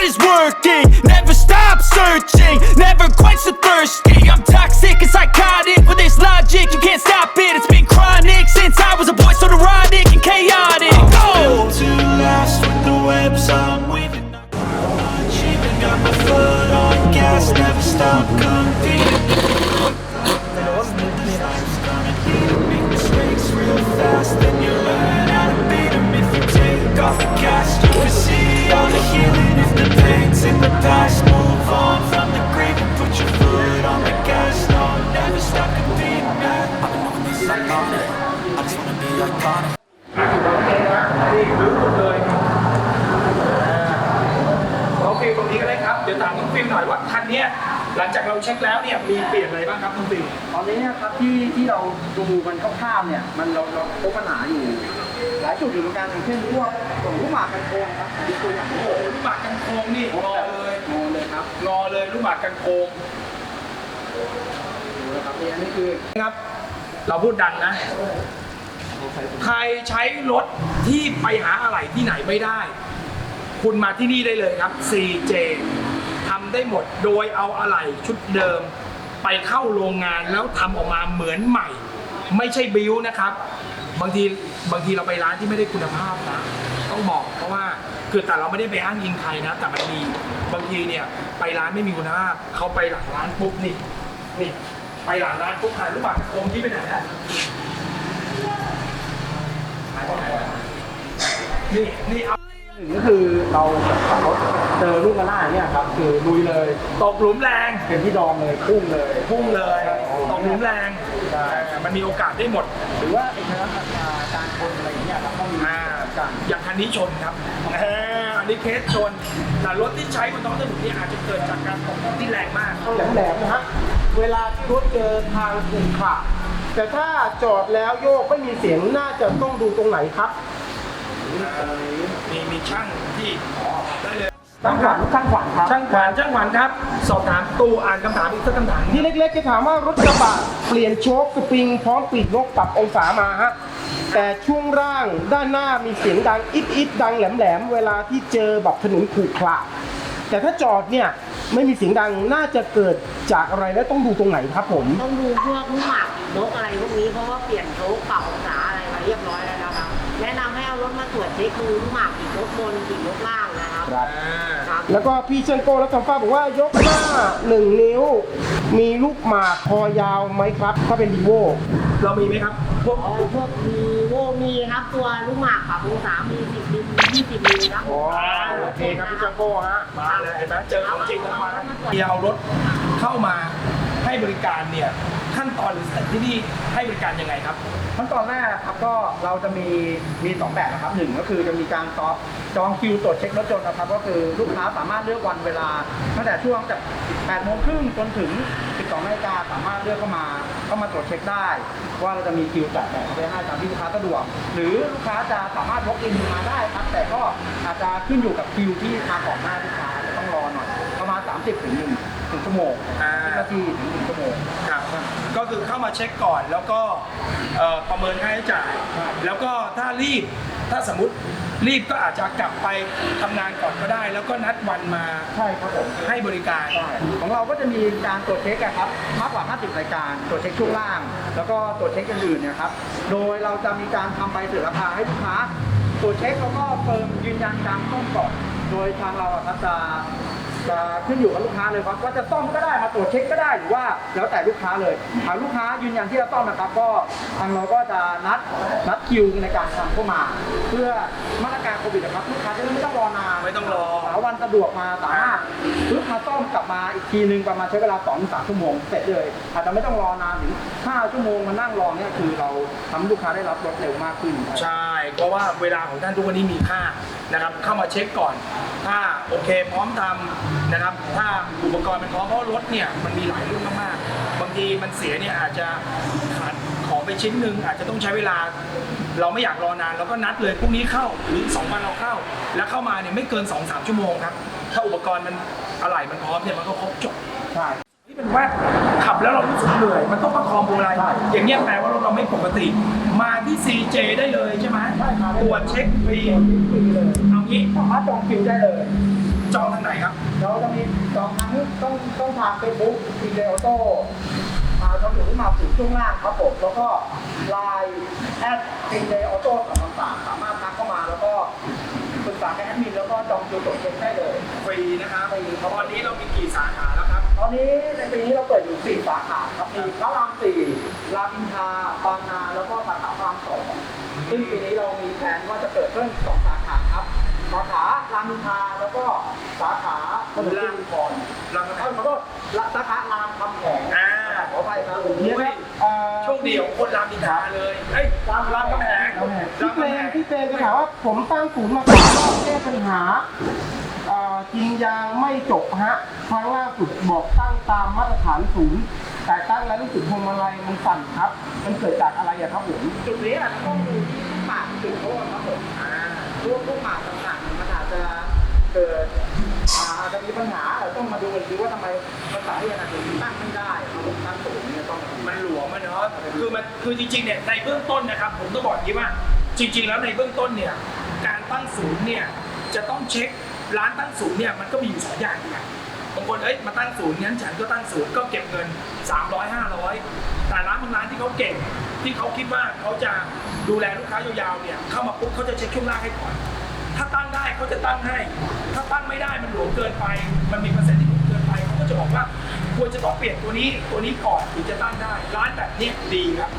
No mercy. All I got is working. Never stop searching. Never quite so thirsty. I'm toxic and psychotic. With this logic, you can't stop it. It's been chronic since I was a boy, so neurotic and chaotic. Go! to last with the webs I'm weaving. Got my foot on gas, never stop หลยโอเคตรงนี้ก็ได้ครับ เดี๋ยวถามน้องฟิล์มหน่อยว่าคันนี้หลังจากเราเช็คแล้วเนี่ยมีเปลี่ยนอะไรบ้างครับน้องฟิล์มตอนนี้เนะครับที่ที่เราดูมันคร่าวๆเนี่ยมันเราเราพบปัญหาอยู่ หลายจุดอยู่เหมือนกันอย่างเช่นพวกกล่องลูกหมากกันโกงครับมีตัวอย่างโอ้ลูกหมากกันโค้งนี่งอเลยงงเลยครับงอเลยลูกหมากกันโค้งนะครับนี่อันนี้คือครับ เราพูดดังนะ ใครใช้รถที่ไปหาอะไรที่ไหนไม่ได้ คุณมาที่นี่ได้เลยครับ CJ ทำได้หมดโดยเอาอะไหล่ชุดเดิม ไปเข้าโรงงานแล้วทำออกมาเหมือนใหม่ ไม่ใช่บิวนะครับ บางทีบางทีเราไปร้านที่ไม่ได้คุณภาพนะ ต้องบอกเพราะว่าคือแต่เราไม่ได้ไปอ้างอิงใครนะ แต่มันมีบางทีเนี่ยไปร้านไม่มีคุณภาพเขาไปหลังร้านปุ๊บนี่นี่ไปหลังร้านปุ๊บหายลูกบาศก์โคมที่ไปไหนอะ นอะนี่นี่เอาหนึ่งก็คือเราขับรถเจอลูกกระนาเนี่ยครับ คือลุยเลยตกหลุมแรงเป็นที่ดอมเลยพุ่งเลยพุ่งเลยตกหลุมแรงเออมันมีโอกาสได้หมด หรือว่าเป็นคณะกรรมการการชนอะไรอย่างเงี้ยครับต้องมีอ่าการอย่างคันนี้ชนครับเอออันนี้เคสชนแต่รถที่ใช้บนท้องถนนนี่อาจจะเกิดจากการตกที่แรงมากแหลมๆนะฮะเวลาที่รถเจอทางขรุขระ แต่ถ้าจอดแล้วโยกไม่มีเสียงน่าจะต้องดูตรงไหนครับมีมีช่างที่ได้เลยช่างขวัญช่างขวัญครับช่างขวานช่างขวานครับ สอบถามตู้อ่านคำถามอีกสักคำถามที่เล็กๆจะถามว่ารถกระบะเปลี่ยนโชคสปริงพร้อมปีกนกปรับองศามาฮะแต่ช่วงร่างด้านหน้ามีเสียงดังอิดอิดๆดังแหลมๆเวลาที่เจอแบบถนนขรุขระ แต่ถ้าจอดเนี่ยไม่มีเสียงดังน่าจะเกิดจากอะไรและต้องดูตรงไหนครับผม ต้องดูพวกลูกหมากนกอะไรพวกนี้เพราะว่าเปลี่ยนโชคปรับองศาอะไรมา ตรวจเช็คดูลูกหมากปีกนกบนปีกนกล่างนะครับอ่าครับแล้วก็พี่เชนโก้และทอมฟ้าบอกว่ายกหน้าหนึ่งนิ้ว มีลูกหมากคอยาวไหมครับ ถ้าเป็นดีโวเรามีไหมครับพวกอ๋อพวกมีโวมีครับตัวลูกหมากปรับองศามีสิบมิลยี่สิบมิลครับอ๋อโอเคครับพี่เชนโก้ฮะมาเลยเห็นไหมเจอของจริงแล้วมาที่เอารถเข้ามา ให้บริการเนี่ยขั้นตอนหรือสเต็ปที่นี่ให้บริการยังไงครับ ขั้นตอนแรกครับก็เราจะมีมีสองแบบนะครับหนึ่งก็คือจะมีการจองจองคิวตรวจเช็ครถยนต์นะครับ ก็คือลูกค้าสามารถเลือกวันเวลาตั้งแต่ช่วงจาก8โมงครึ่งจนถึง 12นาฬิกาสามารถเลือกเข้ามาเข้ามาตรวจเช็คได้ ว่าเราจะมีคิวจัดแบบไปให้ตามที่ลูกค้าสะดวก หรือลูกค้าจะสามารถ walk in มาได้ครับแต่ก็อาจจะขึ้นอยู่กับคิวที่มาก่อนหน้าลูกค้าจะต้องรอหน่อยประมาณ 30ถึง1 ถึงชั่วโมงอ่า10นาทีถึง1ชั่วโมง ครับก็คือเข้ามาเช็คก่อนแล้วก็เอ่อประเมินค่าใช้จ่ายแล้วก็ถ้ารีบถ้าสมมติรีบก็อาจจะกลับไปทำงานก่อนก็ได้ แล้วก็นัดวันมาใช่ครับผมให้บริการ ใช่ของเราก็จะมีการตรวจเช็คอะครับมากกว่า 50 รายการตรวจเช็คช่วงล่าง แล้วก็ตรวจเช็คอื่นๆเนะครับ โดยเราจะมีการทำใบเสนอราคาให้ลูกค้าตรวจเช็คแล้วก็เฟิร์มยืนยันการซ่อมก่อนโดยทางเราอะครับจะ จะขึ้นอยู่กับลูกค้าเลยครับว่าจะซ่อมก็ได้มาตรวจเช็คก็ได้หรือว่าแล้วแต่ลูกค้าเลยหากลูกค้ายืนยันที่จะซ่อมนะครับ ก็ทางเราก็จะนัดนัดคิวในการทำเข้ามา เพื่อมาตรการโควิดนะครับลูกค้าจะได้ไม่ต้องรอนานไม่ต้องรอ วันสะดวกมาสามารถปึ๊บมาซ่อมกลับมาอีกทีนึงประมาณใช้เวลา2อสชั่วโมงเสร็จเลย อาจจะไม่ต้องรอนานถึง5ชั่วโมงมานั่งรอเนี่ยคือเราทำให้ลูกค้าได้รับรถเร็วมากขึ้น ใช่ เพราะว่าเวลาของท่านทุกวันนี้มีค่านะครับ เข้ามาเช็คก่อน ถ้าโอเคพร้อมทำนะครับ ถ้าอุปกรณ์มันพร้อมเพราะรถเนี่ยมันมีหลายรุ่นมากๆ บางทีมันเสียเนี่ยอาจจะขาด ของไปชิ้นหนึ่งอาจจะต้องใช้เวลา เราไม่อยากรอนานเราก็นัดเลยพรุ่งนี้เข้าหรือ2วันเราเข้า แล้วเข้ามาเนี่ยไม่เกิน 2-3 ชั่วโมงครับ ถ้าอุปกรณ์มันอะไหล่มันพร้อมเนี่ยมันก็ครบจบใช่ที่เป็นว่าขับแล้วเรารู้สึกเหนื่อยมันต้องประคองพวงมาลัยอย่างเงี้ยแปลว่ารถเราไม่ปกติ มาที่ CJ ได้เลยใช่ไหมใช่ครับตรวจเช็คฟรีฟรีเลยเอางี้สามารถจองคิวได้เลยจองทางไหนครับ เราจะมีจองทั้งต้องต้องทางเฟซบุ๊กทีเดออโต้ มาจนถึงมาถึงช่วงล่างครับผมแล้วก็ไลน์แอดทีเดออโต้สามต่างๆสามารถทักเข้ามาแล้วก็ปรึกษากับแอดมินแล้วก็จองคิวตรวจเช็คได้เลยฟรีนะครับตอนนี้เรามีกี่สาขาแล้วครับ ตอนนี้ในปีนี้เราเปิดอยู่4สาขาครับมีพระราม4รามอินทราบางนาแล้วก็สาขาพระรามสองซึ่งปีนี้เรามีแผนว่าจะเปิดเพิ่มสองสาขาครับสาขารามอินทราแล้วก็สาขาถนนลางคอนรามคำแหงเอ้ยขอโทษสาขาร ดีของคนรามอินทราเลยเอ้ยรามรามคำแหงพี่เปรมพี่เปรมจะถามว่าผมตั้งศูนย์มาก่อนรอบแก้ปัญหาเอ่อกินยางไม่จบฮะครั้งล่าสุดบอกตั้งตามมาตรฐานศูนย์แต่ตั้งแล้วรู้สึกพวงมาลัยมันสั่นครับ มันเกิดจากอะไรอะครับผมจุดนี้อาจจะต้องดูที่ปากจุดโทษครับผมอ่าพวกพวกหมากต่างๆมันอาจจะเกิดอ่าอาจจะมีปัญหาเราต้องมาดูกันดีว่าทำไมมันสาเหตุอะไรถึงตั้งไม่ได้ครับผมตั้งสูงเนี่ยต้อง มันหลวมอะเนาะคือมันคือจริงๆเนี่ยในเบื้องต้นนะครับ ผมต้องบอกอย่างนี้ว่า จริง ๆ แล้วในเบื้องต้นเนี่ยการตั้งศูนย์เนี่ยจะต้องเช็คร้านตั้งศูนย์เนี่ยมันก็มีอยู่สองอย่างนะบางคนเอ้ยมาตั้งศูนย์งั้นฉันก็ตั้งศูนย์ก็เก็บเงิน 300 500 แต่ร้านบางร้านที่เขาเก่งที่เขาคิดว่าเขาจะดูแลลูกค้ายาวๆเนี่ยเข้ามาปุ๊บเขาจะเช็คช่วงล่างให้ก่อน ถ้าตั้งได้เขาจะตั้งให้ ถ้าตั้งไม่ได้มันหลวมเกินไป มันมีเปอร์เซ็นต์ที่ จะบอกว่า ควรจะต้องเปลี่ยนตัวนี้ตัวนี้ก่อนถึงจะตั้งได้ ร้านแบบเนี้ยดีครับ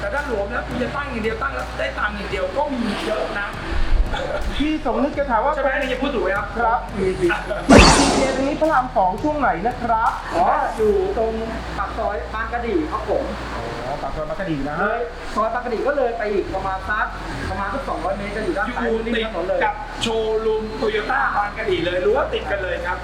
แต่ถ้าหลวมแล้วคุณจะตั้งอย่างเดียวตั้งแล้วได้ตังค์อย่างเดียวก็มีเยอะนะพี่สมนึกจะถามว่าใช่ไหมนี่จะพูดถูกไหมครับครับมีดีพี่เปรมตรงนี้พระรามสองช่วงไหนนะครับอ๋ออยู่ตรงปากซอยบางกระดี่ครับผมอ๋อปากซอยมักกะดีนะเลฮะยซอยบางกระดี่ก็เลยไปอีกประมาณสักประมาณสักสองร้อยเมตรจะอยู่ด้านอยู่ซ้ายมือติริดมถนนเลยกับโชว์รูมโตโยต้าบางกะดีเลยรู้ว่าติดกันเลยครับ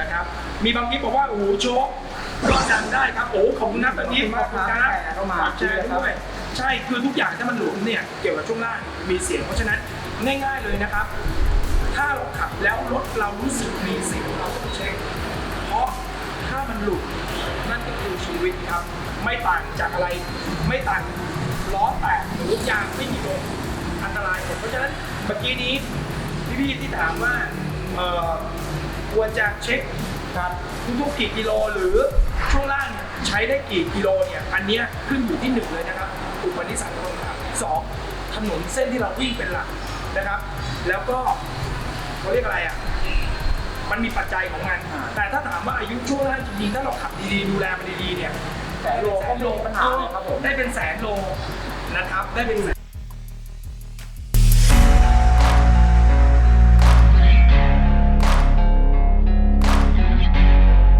นะครับ มีบางทีบอกว่าโอ้โหโชคก็ดังได้ครับโอ้ขอบคุณนะตอนนี้ขอบคุณนะฝากแชร์ด้วยใช่คือทุกอย่างถ้ามันหลวมเนี่ยเกี่ยวกับช่วงล่างมีเสียงเพราะฉะนั้นง่าย ๆเลยนะครับ ถ้าเราขับแล้วรถเรารู้สึกมีเสียงเราต้องเช็คเพราะถ้ามันหลุดนั่นก็คือชีวิตครับ ไม่ต่างจากอะไร ไม่ต่างล้อแตกหรือยางไม่มีลมอันตรายหมดเพราะฉะนั้นเมื่อกี้นี้พี่ๆที่ถามว่าเอ่อ ควรจะเช็คครับทุกๆกี่กิโลหรือช่วงล่างเนี่ยใช้ได้กี่กิโลเนี่ยอันเนี้ยขึ้นอยู่ที่หนึ่งเลยนะครับอุปนิสัยของเราครับสองถนนเส้นที่เราวิ่งเป็นหลักนะครับ แล้วก็เขาเรียกอะไรอะมันมีปัจจัยของมัน แต่ถ้าถามว่าอายุช่วงล่างจริงๆถ้าเราขับดีๆดูแลมันดีๆเนี่ยแสนโลก็มีปัญหาครับผมได้เป็นแสนโลนะครับได้เป็นแสน